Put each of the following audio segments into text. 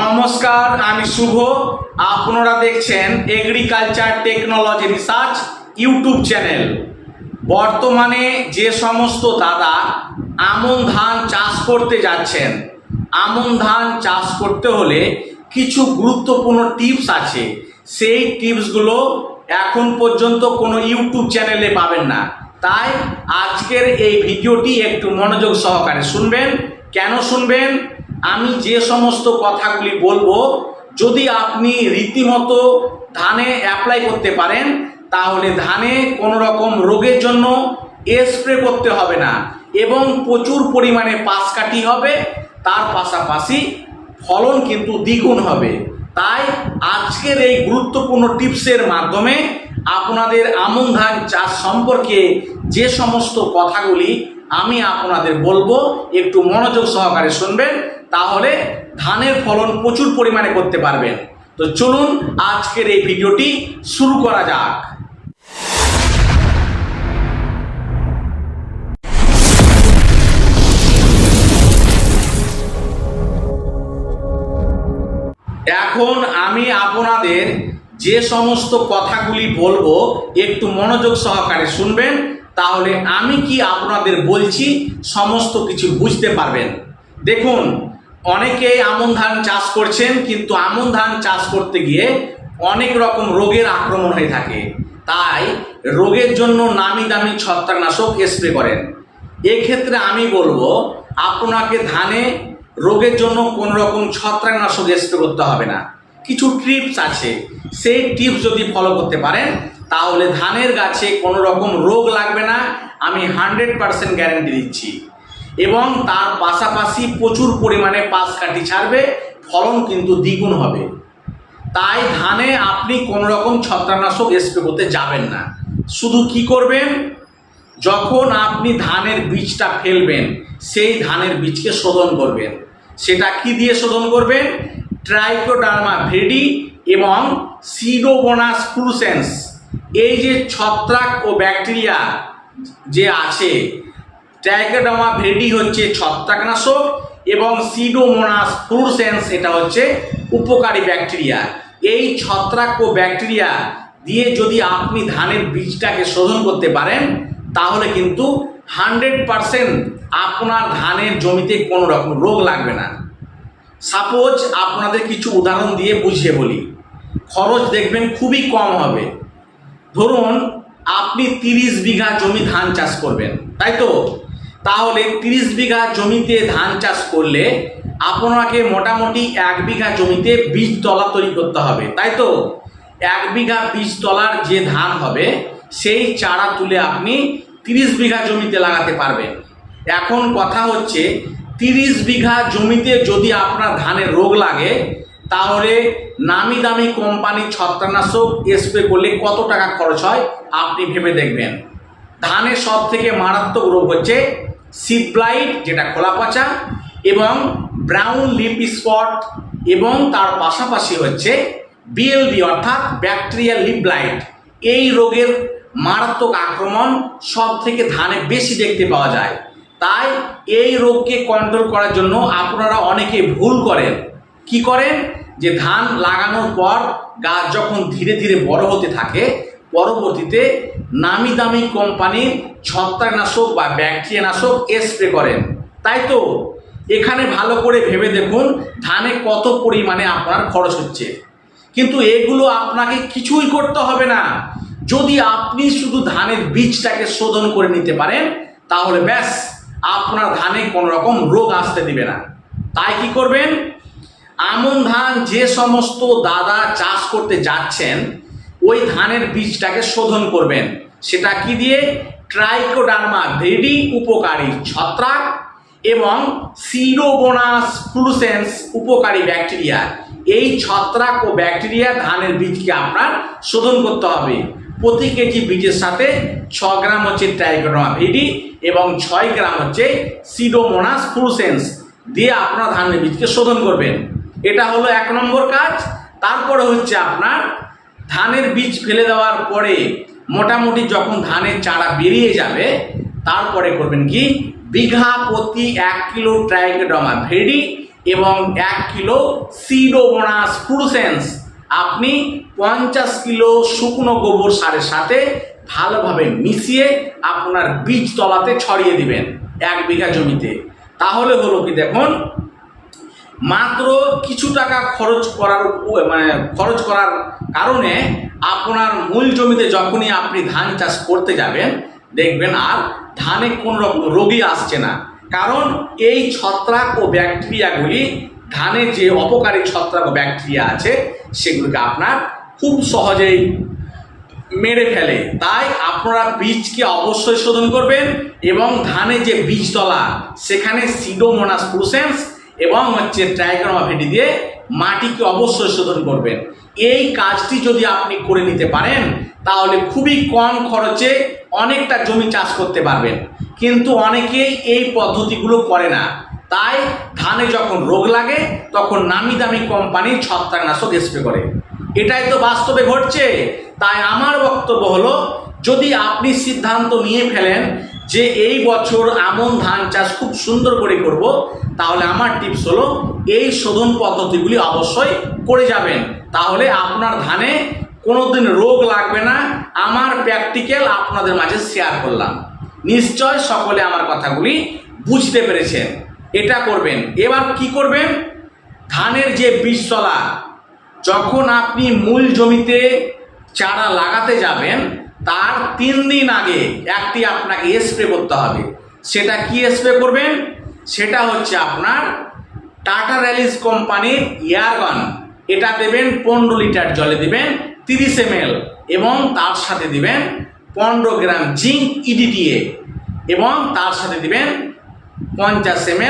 নমস্কার, আমি শুভ। আপনারা দেখছেন agriculture technology research YouTube channel বর্তমানে যে সমস্ত দাদা আমন ধান চাষ করতে যাচ্ছেন, আমন ধান চাষ করতে হলে কিছু গুরুত্বপূর্ণ টিপস আছে। সেই টিপসগুলো এখন পর্যন্ত কোনো ইউটিউব চ্যানেলে পাবেন না। তাই আজকের এই ভিডিওটি একটু মনোযোগ সহকারে শুনবেন। কেন শুনবেন? আমি যে সমস্ত কথাগুলি বলব, যদি আপনি রীতিমতো ধানে অ্যাপ্লাই করতে পারেন, তাহলে ধানে কোনো রকম রোগের জন্য স্প্রে করতে হবে না। এবং প্রচুর পরিমাণে পাশ কাটি হবে, তার পাশাপাশি ফলন কিন্তু দ্বিগুণ হবে। তাই আজকের এই গুরুত্বপূর্ণ টিপসের মাধ্যমে আপনাদের আমন ধান চাষ সম্পর্কে যে সমস্ত কথাগুলি আমি আপনাদের বলব, একটু মনোযোগ সহকারে শুনবেন। তাহলে ধানের ফলন প্রচুর পরিমাণে করতে পারবেন। তো চলুন আজকের এই ভিডিওটি শুরু করা যাক। এখন আমি আপনাদের যে সমস্ত কথাগুলি বলব, একটু মনোযোগ সহকারে শুনবেন, তাহলে আমি কি আপনাদের বলছি সমস্ত কিছু বুঝতে পারবেন। দেখুন অনেকেই আমন ধান চাষ করছেন, কিন্তু আমন ধান চাষ করতে গিয়ে অনেক রকম রোগের আক্রমণ হয়ে থাকে। তাই রোগের জন্য নামি দামি ছত্রাকনাশক স্প্রে করেন। এক্ষেত্রে আমি বলব, আপনাকে ধানে রোগের জন্য কোন রকম ছত্রাকনাশক স্প্রে করতে হবে না। কিছু টিপস আছে। সেই টিপস যদি ফলো করতে পারেন, তাহলে ধানের গাছে কোনো রকম রোগ লাগবে না। আমি হান্ড্রেড পারসেন্ট গ্যারেন্টি দিচ্ছি। এবং তার পাশাপাশি প্রচুর পরিমাণে পাশ কাটি ছাড়বে, ফলন কিন্তু দ্বিগুণ হবে। তাই ধানে আপনি কোনো রকম ছত্রাকনাশক স্প্রে করতে যাবেন না। শুধু কি করবেন? যখন আপনি ধানের বীজটা ফেলবেন, সেই ধানের বীজকে শোধন করবেন। সেটা কি দিয়ে শোধন করবেন? ট্রাইকোডার্মা ভেডি এবং সিডোবোনাস ফ্লুসেন্স এই যে ছত্রাক ও ব্যাকটেরিয়া যে আছে ট্রাইকোডার্মা ভেডি হচ্ছে ছত্রাকনাশক এবং সিডোমোনাস ফ্লুসেন্স এটা হচ্ছে উপকারী ব্যাকটেরিয়া। এই ছত্রাক ও ব্যাকটেরিয়া দিয়ে যদি আপনি ধানের বীজটাকে শোধন করতে পারেন, তাহলে কিন্তু হান্ড্রেড পারসেন্ট আপনার ধানের জমিতে কোনো রকম রোগ লাগবে না। সাপোজ আপনাদের কিছু উদাহরণ দিয়ে বুঝিয়ে বলি। খরচ দেখবেন খুবই কম হবে। ধরুন, আপনি তিরিশ বিঘা জমি ধান চাষ করবেন, তাই তো? তাহলে তিরিশ বিঘা জমিতে ধান চাষ করলে আপনাকে মোটামুটি এক বিঘা জমিতে বীজ তলা তৈরি করতে হবে, তাই তো? এক বিঘা বীজ তলার যে ধান হবে, সেই চারা তুলে আপনি তিরিশ বিঘা জমিতে লাগাতে পারবেন। এখন কথা হচ্ছে, তিরিশ বিঘা জমিতে যদি আপনার ধানের রোগ লাগে, তাহলে নামি দামি কোম্পানির ছত্রাকনাশক স্প্রে করলে কত টাকা খরচ হয়, আপনি ভেবে দেখবেন। ধানের সব থেকে মারাত্মক রোগ হচ্ছে সিড ব্লাইট যেটা খোলা পচা এবং ব্রাউন লিপ স্পট এবং তার পাশাপাশি হচ্ছে বিএলবি অর্থাৎ ব্যাকটেরিয়াল লিপ ব্লাইট এই রোগের মারাত্মক আক্রমণ সব থেকে ধানে বেশি দেখতে পাওয়া যায়। তাই এই রোগকে কন্ট্রোল করার জন্য আপনারা অনেকে ভুল করেন। কি করেন? যে ধান লাগানোর পর গাছ যখন ধীরে ধীরে বড় হতে থাকে পরবর্তীতে নামি দামি কোম্পানির ছত্রাকনাশক বা ব্যাকটেরিয়ানাশক স্প্রে করেন। তাই তো, এখানে ভালো করে ভেবে দেখুন ধানে কত পরিমাণে আপনার খরচ হচ্ছে। কিন্তু এগুলো আপনাকে কিছুই করতে হবে না। যদি আপনি শুধু ধানের বীজটাকে শোধন করে নিতে পারেন, তাহলে ব্যাস, আপনার ধানে কোনো রকম রোগ আসতে দিবে না। তাই কি করবেন? আমন ধান যে সমস্ত দাদা চাষ করতে যাচ্ছেন ওই ধানের বীজটাকে শোধন করবেন। সেটা কি দিয়ে? ট্রাইকোডার্মা ভেডি উপকারী ছত্রাক এবং সিডোবোনাস ফ্লুসেন্স উপকারী ব্যাকটেরিয়া। এই ছত্রাক ও ব্যাকটেরিয়া ধানের বীজকে আপনার শোধন করতে হবে। প্রতি কেজি বীজের সাথে ছ গ্রাম হচ্ছে ট্রাইকোডার্মা ভেডি এবং ছয় গ্রাম হচ্ছে সিডোমোনাস ফ্লুসেন্স দিয়ে আপনার ধানের বীজকে শোধন করবেন। এটা হলো এক নম্বর কাজ। তারপরে হচ্ছে আপনার ধানের বীজ ফেলে দেওয়ার পরে মোটামুটি যখন ধানের চারা বেরিয়ে যাবে, তারপরে করবেন কি? বিঘা প্রতি এক কিলো ট্রাইকোডার্মা ভেডি এবং এক কিলো সিডোমোনাস ফ্লুসেন্স আপনি পঞ্চাশ কিলো শুকনো গোবর সারের সাথে ভালোভাবে মিশিয়ে আপনার বীজ তলাতে ছড়িয়ে দিবেন এক বিঘা জমিতে। তাহলে হলো কি দেখুন মাত্র কিছু টাকা খরচ করার মানে খরচ করার কারণে আপনার মূল জমিতে যখনই আপনি ধান চাষ করতে যাবেন, দেখবেন আর ধানে কোনো রকম রোগী আসছে না। কারণ এই ছত্রাক ও ব্যাকটেরিয়াগুলি ধানে যে অপকারী ছত্রাক ও ব্যাকটেরিয়া আছে, সেগুলোকে আপনার খুব সহজেই মেরে ফেলে। তাই আপনারা বীজকে অবশ্যই শোধন করবেন এবং ধানে যে বীজতলা, সেখানে সিডোমোনাস প্রুসেন্স এবং হচ্ছে ট্রাইকোনোমা ভেটি দিয়ে মাটিকে অবশ্যই শোধন করবেন। এই কাজটি যদি আপনি করে নিতে পারেন, তাহলে খুবই কম খরচে অনেকটা জমি চাষ করতে পারবেন। কিন্তু অনেকেই এই পদ্ধতিগুলো করে না। তাই ধানে যখন রোগ লাগে, তখন নামি দামি কোম্পানির ছত্রাকনাশক স্প্রে করে। এটাই তো বাস্তবে ঘটছে। তাই আমার বক্তব্য হলো, যদি আপনি সিদ্ধান্ত নিয়ে ফেলেন যে এই বছর আমন ধান চাষ খুব সুন্দর করে করব তাহলে আমার টিপস হলো এই শোধন পদ্ধতিগুলি অবশ্যই করে যাবেন। তাহলে আপনার ধানে কোনোদিন রোগ লাগবে না, আমার প্র্যাকটিক্যাল আপনাদের মাঝে শেয়ার করলাম। নিশ্চয় সকলে আমার কথাগুলি বুঝতে পেরেছেন। এটা করবেন। এবার কি করবেন? ধানের যে বীজতলা, যখন আপনি মূল জমিতে চারা লাগাতে যাবেন, তার তিন দিন আগে একটি আপনাকে স্প্রে করতে হবে। সেটা কি স্প্রে করবেন? সেটা হচ্ছে আপনার টাটা র্যালিস কোম্পানির ইয়ারগান। এটা দেবেন পনেরো লিটার জলে দেবেন তিরিশ এম এবং তার সাথে দিবেন পনেরো গ্রাম জিঙ্ক ইডিটিএ এবং তার সাথে দিবেন পঞ্চাশ এম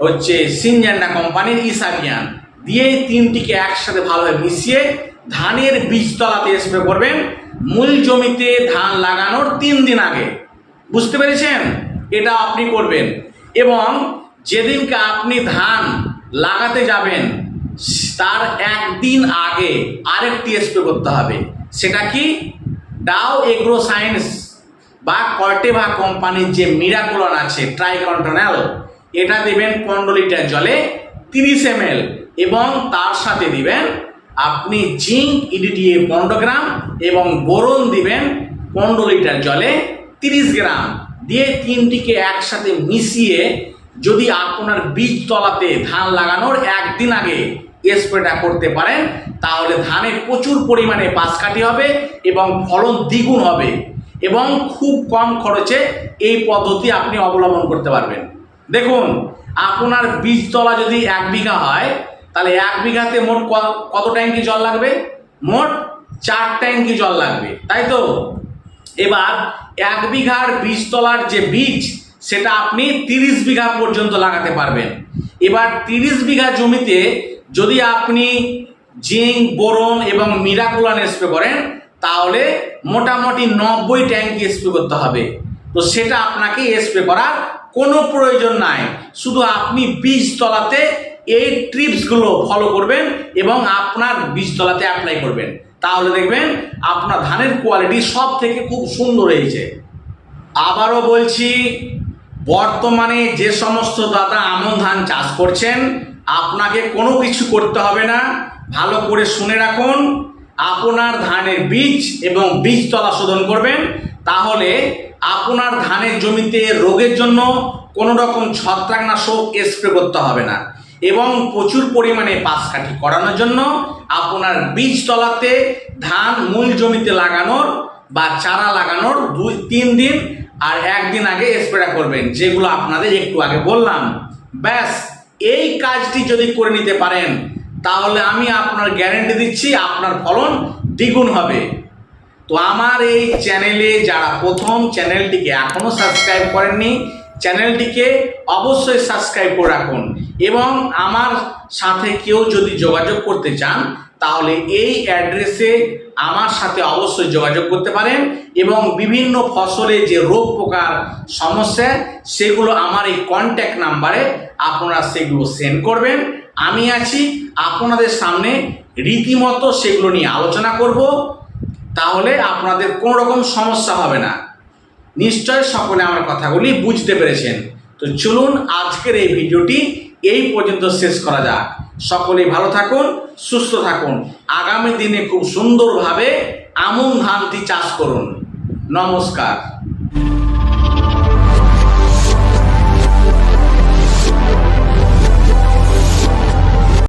হচ্ছে সিনজেন্ডা কোম্পানির ইসাবিয়ান দিয়ে তিনটিকে একসাথে ভালোভাবে মিশিয়ে ধানের বীজতলাতে স্প্রে করবেন। মূল জমিতে ধান লাগানোর তিন দিন আগে। বুঝতে পেরেছেন? এটা আপনি করবেন। এবং যেদিনকে আপনি ধান লাগাতে যাবেন, তার একদিন আগে আরেকটি স্প্রে করতে হবে। সেটা কি? ডাও এগ্রো সায়েন্স বা কর্টেভা কোম্পানির যে মিরাকুলন আছে ট্রাইকন্টনাল এটা দেবেন পনেরো লিটার জলে তিরিশ এম এবং তার সাথে দিবেন আপনি জিঙ্ক ইডিডিএ পনেরো গ্রাম এবং বোরন দিবেন পনেরো লিটার জলে তিরিশ গ্রাম। দিয়ে তিনটিকে একসাথে মিশিয়ে যদি আপনার বীজ তলাতে ধান লাগানোর একদিন আগে স্প্রেটা করতে পারেন, তাহলে ধানে প্রচুর পরিমাণে পাশকাঠি হবে এবং ফলন দ্বিগুণ হবে এবং খুব কম খরচে এই পদ্ধতি আপনি অবলম্বন করতে পারবেন। দেখুন, আপনার বীজতলা যদি এক বিঘা হয়, তাহলে এক বিঘাতে মোট কত ট্যাঙ্কি জল লাগবে? মোট চার ট্যাঙ্কি জল লাগবে, তাই তো? এবার এক বিঘার বীজতলার যে বীজ, সেটা আপনি তিরিশ বিঘা পর্যন্ত লাগাতে পারবেন। এবার তিরিশ বিঘা জমিতে যদি আপনি জিঙ্ক, বোরন এবং মিরাকুলান স্প্রে করেন, তাহলে মোটামুটি নব্বই ট্যাঙ্কি স্প্রে করতে হবে। তো সেটা আপনাকে স্প্রে করার কোনো প্রয়োজন নাই। শুধু আপনি বীজতলাতে এই ট্রিপসগুলো ফলো করবেন এবং আপনার বীজতলাতে অ্যাপ্লাই করবেন। তাহলে দেখবেন আপনার ধানের কোয়ালিটি সব থেকে খুব সুন্দর হয়েছে। আবারও বলছি, বর্তমানে যে সমস্ত দাদা আমন ধান চাষ করছেন, আপনাকে কোনো কিছু করতে হবে না। ভালো করে শুনে রাখুন, আপনার ধানের বীজ এবং বীজতলা শোধন করবেন। তাহলে আপনার ধানের জমিতে রোগের জন্য কোনো রকম ছত্রাকনাশক স্প্রে করতে হবে না। এবং প্রচুর পরিমাণে পাশকাঠি করানোর জন্য আপনার বীজতলাতে ধান মূল জমিতে লাগানোর বা চারা লাগানোর দুই, তিন দিন আর একদিন আগে স্প্রেটা করবেন, যেগুলো আপনাদের একটু আগে বললাম। ব্যাস, এই কাজটি যদি করে নিতে পারেন, তাহলে আমি আপনার গ্যারেন্টি দিচ্ছি আপনার ফলন দ্বিগুণ হবে। তো আমার এই চ্যানেলে যারা প্রথম চ্যানেলটিকে এখনও সাবস্ক্রাইব করেননি চ্যানেলটিকে অবশ্যই সাবস্ক্রাইব করে রাখুন। এবং আমার সাথে কেউ যদি যোগাযোগ করতে চান, তাহলে এই অ্যাড্রেসে আমার সাথে অবশ্যই যোগাযোগ করতে পারেন এবং বিভিন্ন ফসলে যে রোগ পোকার সমস্যা, সেগুলো আমার এই কন্ট্যাক্ট নাম্বারে আপনারা সেগুলো সেন্ড করবেন। আমি আছি আপনাদের সামনে, রীতিমতো সেগুলো নিয়ে আলোচনা করব, তাহলে আপনাদের কোনো রকম সমস্যা হবে না। নিশ্চয় সকলে আমার কথাগুলি বুঝতে পেরেছেন। তো চলুন আজকের এই ভিডিওটি এই পর্যন্ত শেষ করা যাক। সকলেই ভালো থাকুন, সুস্থ থাকুন। আগামী দিনে খুব সুন্দরভাবে আমন ধানটি চাষ করুন। নমস্কার।